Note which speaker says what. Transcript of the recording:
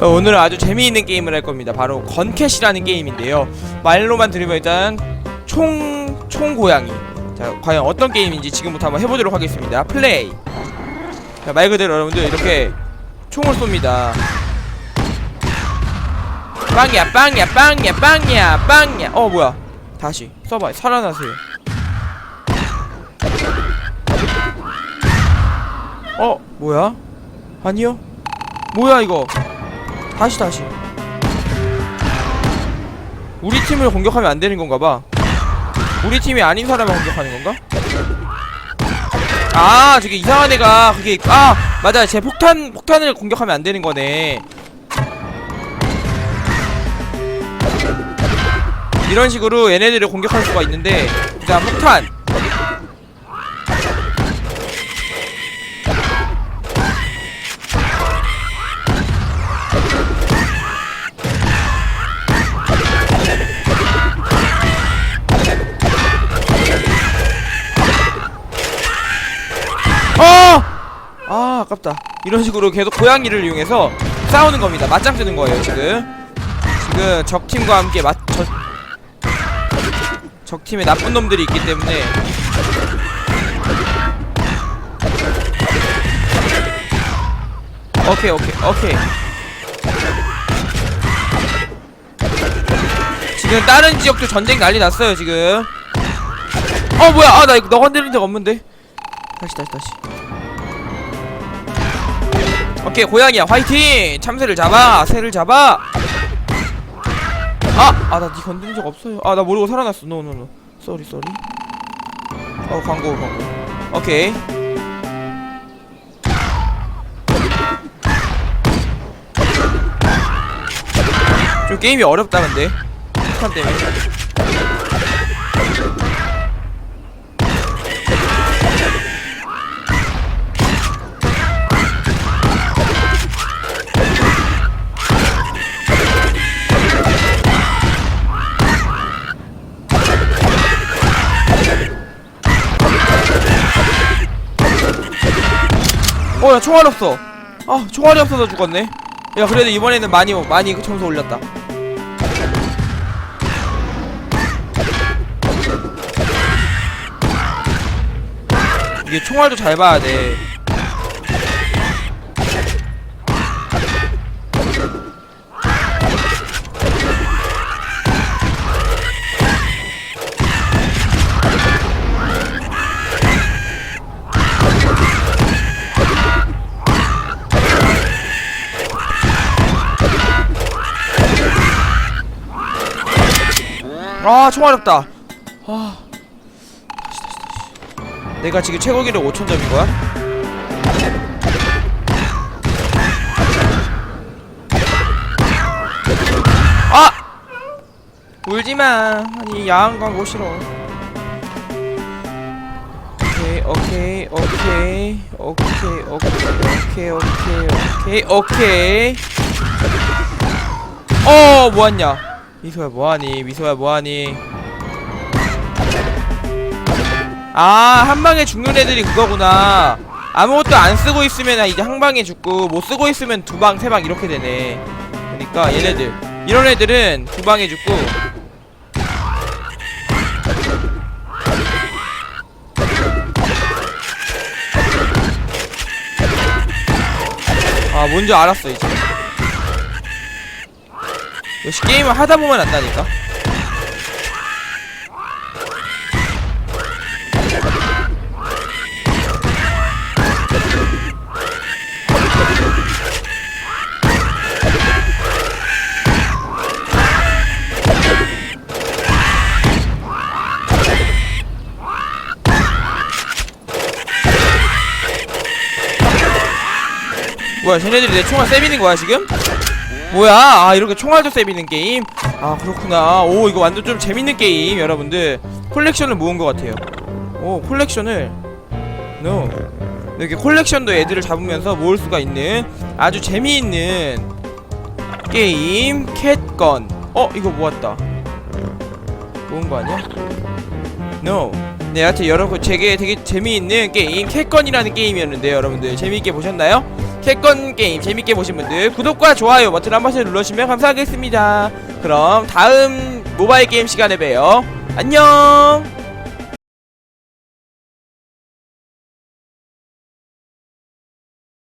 Speaker 1: 어, 오늘은 아주 재미있는 게임을 할 겁니다. 바로 건캣이라는 게임인데요. 말로만 들으면 일단 총, 총 고양이. 자, 과연 어떤 게임인지 지금부터 한번 해보도록 하겠습니다. 플레이. 자, 말 그대로 여러분들 이렇게 총을 쏩니다. 빵이야, 빵이야, 빵이야, 빵이야, 빵이야. 어, 뭐야. 다시 써봐. 살아나세요. 어, 뭐야? 아니요. 뭐야, 이거. 다시 다시. 우리 팀을 공격하면 안 되는 건가 봐. 우리 팀이 아닌 사람을 공격하는 건가? 아 저게 이상한 애가 그게 아 맞아. 제 폭탄 폭탄을 공격하면 안 되는 거네. 이런 식으로 얘네들을 공격할 수가 있는데 일단 폭탄 아 아깝다. 이런 식으로 계속 고양이를 이용해서 싸우는 겁니다. 맞짱 뜨는 거예요 지금. 지금 적팀과 함께 맞 저, 적팀에 나쁜 놈들이 있기 때문에. 오케이 오케이 오케이. 지금 다른 지역도 전쟁 난리 났어요 지금. 어 뭐야. 아 나 이거 너 건드린 적 없는데. 다시 다시 다시 오케이 고양이야. 화이팅! 참새를 잡아 새를 잡아. 아아나니 건드린 적 없어요. 아 나 모르고 살아났어. 노노노 쏘리 쏘리 어 광고 광고. 오케이. 좀 게임이 어렵다 근데. 폭탄 때문에 어, 야, 총알이 없어. 아, 총알이 없어서 죽었네. 야, 그래도 이번에는 많이, 많이 그 점수 올렸다. 이게 총알도 잘 봐야 돼. 아, 총알 없다. 아. 내가 지금 최고 기록 5,000점인 거야? 아! 울지 마. 아니, 야한 광고 싫어. 오케이, 오케이, 오케이, 오케이, 오케이, 오케이, 오케이, 오케이, 오케이. 어, 뭐하냐? 미소야 뭐하니? 미소야 뭐하니? 아, 한 방에 죽는 애들이 그거구나. 아무것도 안 쓰고 있으면 이제 한 방에 죽고 못 쓰고 있으면 두 방, 세 방 이렇게 되네. 그러니까 얘네들 이런 애들은 두 방에 죽고 아, 뭔지 알았어 이제. 역시 게임을 하다 보면 안다니까. 뭐야, 쟤네들이 내 총알 쎄비는 거야 지금? 뭐야? 아 이렇게 총알도 세비는 게임? 아 그렇구나. 오 이거 완전 좀 재밌는 게임 여러분들. 콜렉션을 모은 것 같아요. 오 콜렉션을. No. 이렇게 콜렉션도 애들을 잡으면서 모을 수가 있는 아주 재미있는 게임 캣건. 어 이거 모았다. 모은 거 아니야? no. 네 하여튼 여러분 제게 되게 재미있는 게임 캣건이라는 게임이었는데 여러분들. 재미있게 보셨나요? 캣건 게임 재밌게 보신 분들 구독과 좋아요 버튼 한 번씩 눌러주시면 감사하겠습니다. 그럼 다음 모바일 게임 시간에 봬요. 안녕.